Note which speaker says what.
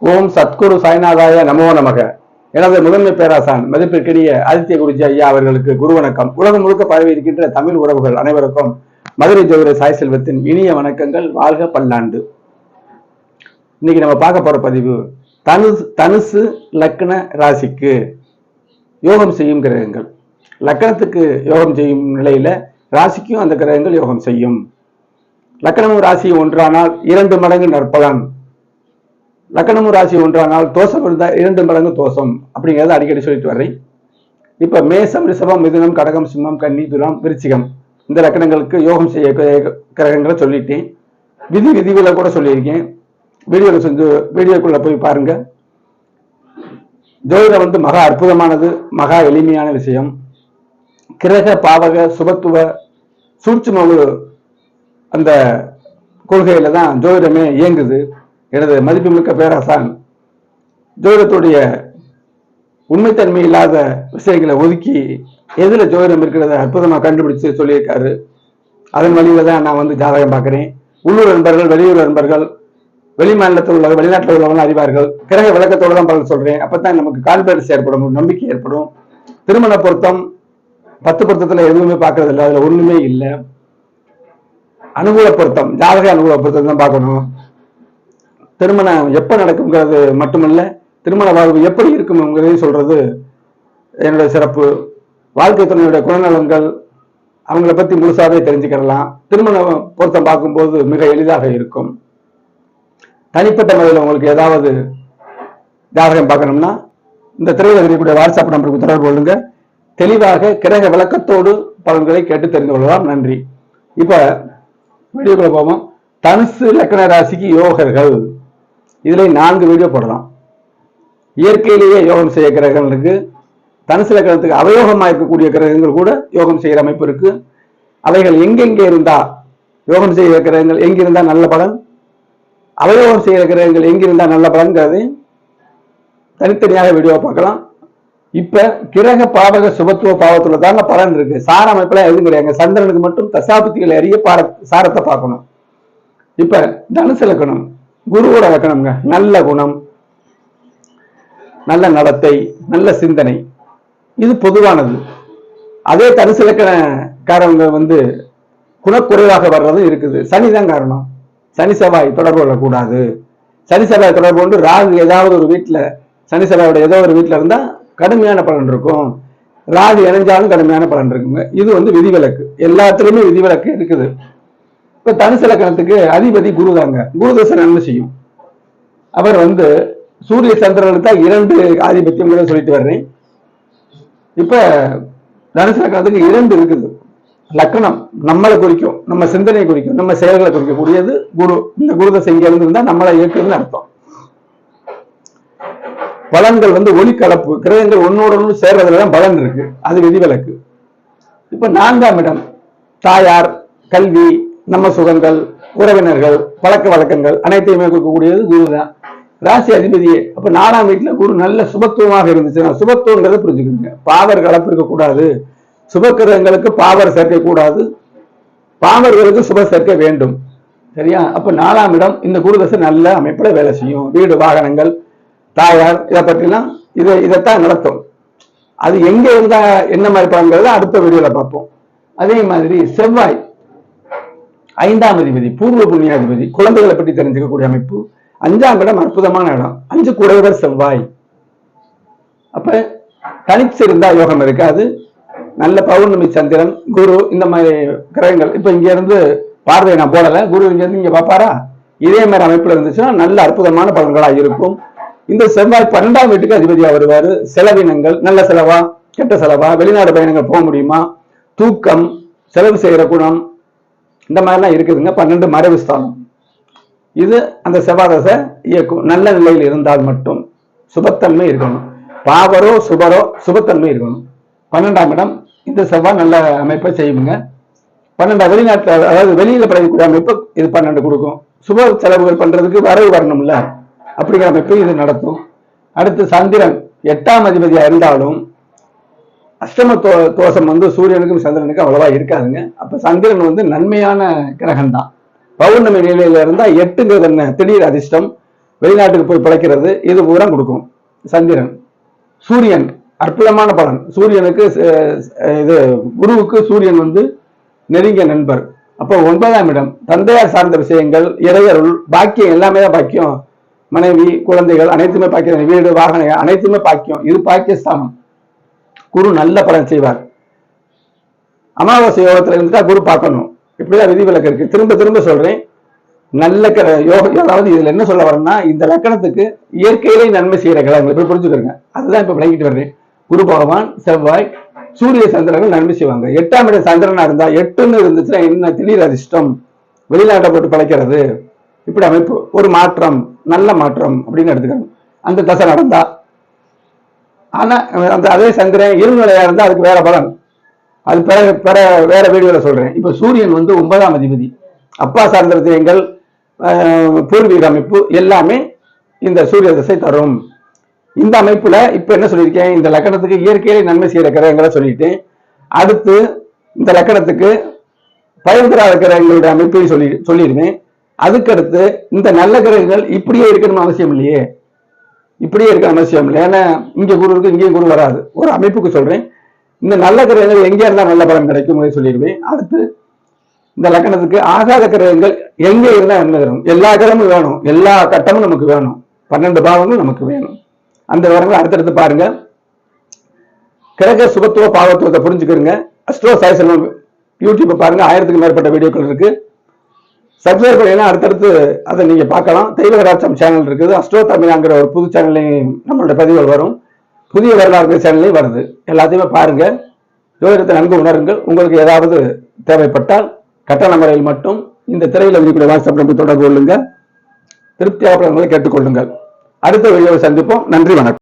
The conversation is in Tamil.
Speaker 1: ஓம் சத்குரு சாய்நாதாய நமோ நமக. எனது முதன்மை பேராசான் மதிப்பிற்கினிய ஆதித்ய குருஜி ஐயா அவர்களுக்கு குரு வணக்கம். உலகம் முழுக்க பரவி இருக்கின்ற தமிழ் உறவுகள் அனைவருக்கும் மதுரை ஜோதிர சாய் செல்வத்தின் இனிய வணக்கங்கள் வாழ்க பல்லாண்டு. இன்னைக்கு நம்ம பார்க்க போற பதிவு தனுசு தனுசு லக்ன ராசிக்கு யோகம் செய்யும் கிரகங்கள். லக்கணத்துக்கு யோகம் செய்யும் நிலையில ராசிக்கும் அந்த கிரகங்கள் யோகம் செய்யும். லக்கணமும் ராசி ஒன்றானால் இரண்டு மடங்கு நற்பலன். லக்கணமும் ராசி ஒன்றானால் தோஷம் இருந்தால் இரண்டு மடங்கு தோஷம் அப்படிங்கிறத அடிக்கடி சொல்லிட்டு வர்றேன். இப்ப மேசம் ரிஷபம் மிதுனம் கடகம் சிம்மம் கன்னி துலாம் விருச்சிகம் இந்த லக்கணங்களுக்கு யோகம் செய்ய கிரகங்களை சொல்லிட்டேன். விதி விதிகளை கூட சொல்லியிருக்கேன். வீடியோவில் செஞ்சு வீடியோக்குள்ள போய் பாருங்க. ஜோதிடம் வந்து மகா அற்புதமானது மகா எளிமையான விஷயம். கிரக பாவக சுபத்துவ சூட்சுமவு அந்த கொள்கையில தான் ஜோதிடமே இயங்குது. எனது மதிப்புமிக்க பேராசான் ஜோதிடத்துடைய உண்மைத்தன்மை இல்லாத விஷயங்களை ஒதுக்கி எதில் ஜோதிடம் இருக்கிறத அற்புதமாக கண்டுபிடிச்சு சொல்லியிருக்காரு. அதன் வழியில தான் நான் வந்து ஜாதகம் பார்க்குறேன். உள்ளூர் நண்பர்கள் வெளியூர் நண்பர்கள் வெளி மாநிலத்தில் உள்ள வெளிநாட்டில் உள்ளவங்க அறிவார்கள். கிரக விளக்கத்தோட தான் பலன் சொல்கிறேன் அப்போ தான் நமக்கு கான்பிடன்ஸ் ஏற்படும் நம்பிக்கை ஏற்படும். திருமண பொருத்தம் பத்து பொருத்தத்தில் எதுவுமே பார்க்கறது இல்லை ஒன்றுமே இல்லை. அனுகூல பொருத்தம் ஜாதக அனுகூல பொருத்தம் தான் பார்க்கணும். திருமணம் எப்போ நடக்குங்கிறது மட்டுமல்ல திருமண வாழ்வு எப்படி இருக்குங்கிறதையும் சொல்றது என்னுடைய சிறப்பு. வாழ்க்கை துணையுடைய குணநலன்கள் அவங்கள பத்தி முழுசாவே தெரிஞ்சுக்கிடலாம் திருமண பொருத்தம் பார்க்கும்போது மிக எளிதாக இருக்கும். தனிப்பட்ட முறையில் உங்களுக்கு ஏதாவது ஜாதகம் பார்க்கணும்னா இந்த திரையில் வாட்ஸ்அப் நம்பருக்கு தொடர்பு கொள்ளுங்க. தெளிவாக கிரக விளக்கத்தோடு பலன்களை கேட்டு தெரிந்து கொள்ளலாம். நன்றி. இப்ப வீடியோக்குள்ள போவோம். தனுசு லக்ன ராசிக்கு யோகர்கள். இதுல நான்கு வீடியோ போடலாம். இயற்கையிலேயே யோகம் செய்ய கிரகங்கள் இருக்கு. தனுசு லக்னத்துக்கு அவயோகமா இருக்கக்கூடிய கிரகங்கள் கூட யோகம் செய்கிற அமைப்பு இருக்கு. அவைகள் எங்கெங்கே இருந்தா யோகம் செய்கிற கிரகங்கள் எங்கிருந்தா நல்ல பலன்? அவயோகம் செய்கிற கிரகங்கள் எங்கிருந்தா நல்ல பலன்கிறது தனித்தனியாக வீடியோ பார்க்கலாம். இப்ப கிரக பாவக சுபத்துவ பாவத்துல தாங்க பலன் இருக்கு. சார அமைப்புல எதுவும் கிடையாது சந்திரனுக்கு மட்டும் தசாபத்திகளை அறிய பார சாரத்தை பார்க்கணும். இப்ப தனுசு லக்கணம் குருவோட லக்கணம்ங்க நல்ல குணம் நல்ல நடத்தை நல்ல சிந்தனை. இது பொதுவானது. அதே தனுசு லக்கணக்காரவங்க வந்து குணக்குறைவாக வர்றதும் இருக்குது. சனிதான் காரணம். சனி செவ்வாய் தொடர்பு கொள்ளக்கூடாது. சனி செவ்வாய் தொடர்பு கொண்டு ராகு ஏதாவது ஒரு வீட்டுல சனி செவ்வாயோட ஏதோ ஒரு வீட்டுல இருந்தா கடுமையான பலன் இருக்கும். ராகு இணைஞ்சாலும் கடுமையான பலன் இருக்குங்க. இது வந்து விதிவிலக்கு. எல்லாத்துலயுமே விதிவிலக்கு இருக்குது. இப்ப தனுசு லக்கணத்துக்கு அதிபதி குரு தாங்க குரு தசை நன்மை செய்யும்? அவர் வந்து சூரிய சந்திரனுக்கு தான் இரண்டு ஆதிபத்தியம் சொல்லிட்டு வர்றேன். இப்ப தனுசு லக்கணத்துக்கு இரண்டு இருக்குது. லக்கணம் நம்மளை குறிக்கும் நம்ம சிந்தனையை குறிக்கும் நம்ம செயல்களை குறிக்கக்கூடியது குரு. இந்த குருதசை இங்க இருந்து இருந்தா நம்மளை இயக்குதுன்னு அர்த்தம். பலன்கள் வந்து ஒளி கலப்பு கிரகங்கள் ஒன்னோட ஒன்று சேர்றதுல தான் பலன் இருக்கு. அது விதிவிலக்கு. இப்ப நான்காம் இடம் தாயார் கல்வி நம்ம சுகங்கள் உறவினர்கள் பழக்க வழக்கங்கள் அனைத்தையுமே கொடுக்கக்கூடியது குரு தான் ராசி அதிபதியே அப்ப நாலாம் வீட்டுல குரு நல்ல சுபத்துவமாக இருந்துச்சுன்னா சுபத்துவங்கிறத புரிஞ்சுக்கோங்க. பாவர் கலப்பு இருக்கக்கூடாது. சுபக்கிரகங்களுக்கு பாவர் சேர்க்க கூடாது பாவர்களுக்கு சுப சேர்க்க வேண்டும். சரியா? அப்ப நாலாம் இடம் இந்த குருதசை நல்ல அமைப்புல வேலை செய்யும். வீடு வாகனங்கள் தாயார் இதை பற்றிலாம் இதை இதைத்தான் நடத்தும். அது எங்க இருந்தா என்ன மாதிரி பலன்கிறத அடுத்த வீடியோல பார்ப்போம். அதே மாதிரி செவ்வாய் ஐந்தாம் அதிபதி பூர்வ புண்ணியாதிபதி குழந்தைகளை பற்றி தெரிஞ்சுக்கக்கூடிய அமைப்பு. அஞ்சாம் இடம் அற்புதமான இடம். அஞ்சு குடைவர் செவ்வாய். அப்ப தனிச்சு இருந்தா யோகம் இருக்காது நல்ல பௌர்ணமி சந்திரன் குரு இந்த மாதிரி கிரகங்கள். இப்ப இங்க இருந்து பார்வை நான் போடல. குரு இங்க இருந்து இங்க பாப்பாரா இதே மாதிரி அமைப்புல இருந்துச்சுன்னா நல்ல அற்புதமான பலன்களா இருக்கும். இந்த செவ்வாய் பன்னெண்டாம் வீட்டுக்கு அதிபதியா வருவாரு. செலவினங்கள் நல்ல செலவா கெட்ட செலவா வெளிநாடு பயணங்கள் போக முடியுமா? தூக்கம் செலவு செய்யற குணம் இந்த மாதிரிலாம் இருக்குதுங்க. பன்னெண்டு மறைவு ஸ்தானம். இது அந்த செவ்வாதசை இயக்கும். நல்ல நிலையில் இருந்தால் மட்டும் சுபத்தன்மை இருக்கணும். பாவரோ சுபரோ சுபத்தன்மை இருக்கணும். பன்னெண்டாம் இடம் இந்த செவ்வாய் நல்ல அமைப்பை செய்யுங்க. பன்னெண்டாம் வெளிநாட்டில் அதாவது வெளியில படையக்கூடிய அமைப்பு இது பன்னெண்டு கொடுக்கும். சுப செலவுகள் பண்றதுக்கு வரவு வரணும்ல. அப்படிங்கிற அமைப்பு இது நடத்தும். அடுத்து சந்திரன் எட்டாம் அதிபதியாக இருந்தாலும் அஷ்டம தோ தோஷம் வந்து சூரியனுக்கும் சந்திரனுக்கும் அவ்வளவா இருக்காதுங்க. அப்ப சந்திரன் வந்து நன்மையான கிரகம் தான் பௌர்ணமி நிலையில இருந்தா எட்டுங்கிறது என்ன? திடீர் அதிர்ஷ்டம். வெளிநாட்டுக்கு போய் பிழைக்கிறது. இது பூரா கொடுக்கும். சந்திரன். சூரியன். அற்புதமான பலன். சூரியனுக்கு இது குருவுக்கு சூரியன் வந்து நெருங்கிய நண்பர். அப்போ ஒன்பதாம் இடம். தந்தையார் சார்ந்த விஷயங்கள் இறையருள் பாக்கியம் எல்லாமே தான் பாக்கியம். மனைவி குழந்தைகள் அனைத்துமே பாக்கியம். வீடு வாகனங்கள் அனைத்துமே பாக்கியம். இது பாக்கியஸ்தானம். குரு நல்ல பலன் செய்வார். அமாவாசை யோகத்துல இருந்துட்டா குரு பார்க்கணும். இப்படிதான் விதிவிலக்கு இருக்கு. திரும்ப திரும்ப சொல்றேன். நல்ல க- யோக அதாவது இதுல என்ன சொல்ல வரேன்னா இந்த லக்கணத்துக்கு இயற்கையிலே நன்மை செய்யற கிரகங்கள். இப்படி புரிஞ்சுக்கிறங்க அதுதான் இப்ப விளங்கிட்டு வர்றேன். குரு பகவான் செவ்வாய் சூரிய சந்திரர்கள் நன்மை செய்வாங்க. எட்டாம் இடம் சந்திரனா இருந்தா எட்டுன்னு இருந்துச்சுன்னா என்ன திடீர் அதிர்ஷ்டம்? வெளிநாட்டை போட்டு பழைக்கிறது இப்படி அமைப்பு. ஒரு மாற்றம் நல்ல மாற்றம் அப்படின்னு எடுத்துக்கணும். அந்த தசை நடந்தா ஆனா அந்த அதே சந்திரன் இருநிலையா இருந்தா அதுக்கு வேற பலன். அது பிற பிற வேற வீடுகளை சொல்றேன். இப்ப சூரியன் வந்து ஒன்பதாம் அதிபதி. அப்பா சார்ந்த விஷயங்கள் ஆஹ், பூர்வீக அமைப்பு எல்லாமே இந்த சூரிய திசை தரும். இந்த அமைப்புல இப்ப என்ன சொல்லியிருக்கேன்? இந்த லக்கணத்துக்கு இயற்கையிலே நன்மை செய்யற கிரகங்களை சொல்லிட்டேன். அடுத்து இந்த லக்கணத்துக்கு பயன்தராத கிரகங்களுடைய அமைப்பையும் சொல்லி சொல்லியிருந்தேன் அதுக்கடுத்து இந்த நல்ல கிரகங்கள் இப்படியே இருக்கணும்னு அவசியம் இல்லையே. இப்படியே இருக்க அவசியம் இல்லை. ஏன்னா இங்கே குரு இருக்கு இங்கேயும் குரு வராது. ஒரு அமைப்புக்கு சொல்றேன். இந்த நல்ல கிரகங்கள் எங்கே இருந்தால் நல்ல பலன் கிடைக்கும் சொல்லிடுவேன். அடுத்து இந்த லக்கணத்துக்கு ஆகாத கிரகங்கள் எங்கே இருந்தால் என்ன தரும் எல்லா கிரகமும் வேணும். எல்லா கட்டமும் நமக்கு வேணும். பன்னெண்டு பாவங்களும் நமக்கு வேணும். அந்த விவரங்களை அடுத்தடுத்து பாருங்க. கிரக சுபத்துவ பாவத்துவத்தை புரிஞ்சுக்கிறங்க. அஸ்ட்ரோ சாய் யூடியூப்பை பாருங்க. ஆயிரத்துக்கு மேற்பட்ட வீடியோக்கள் இருக்குது சப்ஸ்கிரைப் பண்ணீங்கன்னா அடுத்தடுத்து அதை நீங்கள் பார்க்கலாம். தெய்வகராட்சம் சேனல் இருக்குது. அஸ்ட்ரோ தமிழாங்கிற ஒரு புது சேனல்லையும் நம்மளோட பதிவுகள் வரும். புதிய வரலாறு சேனல்லையும் வருது. எல்லாத்தையுமே பாருங்கள் ஜோதிடத்தை நன்கு உணருங்கள். உங்களுக்கு ஏதாவது தேவைப்பட்டால் கட்டண முறையில் மட்டும் இந்த திரையில் இருக்கக்கூடிய வாட்ஸ்அப் நம்பர் தொடர்பு கொள்ளுங்கள் திருப்தியாக கேட்டுக்கொள்ளுங்கள். அடுத்த வீடியோவை சந்திப்போம். நன்றி வணக்கம்.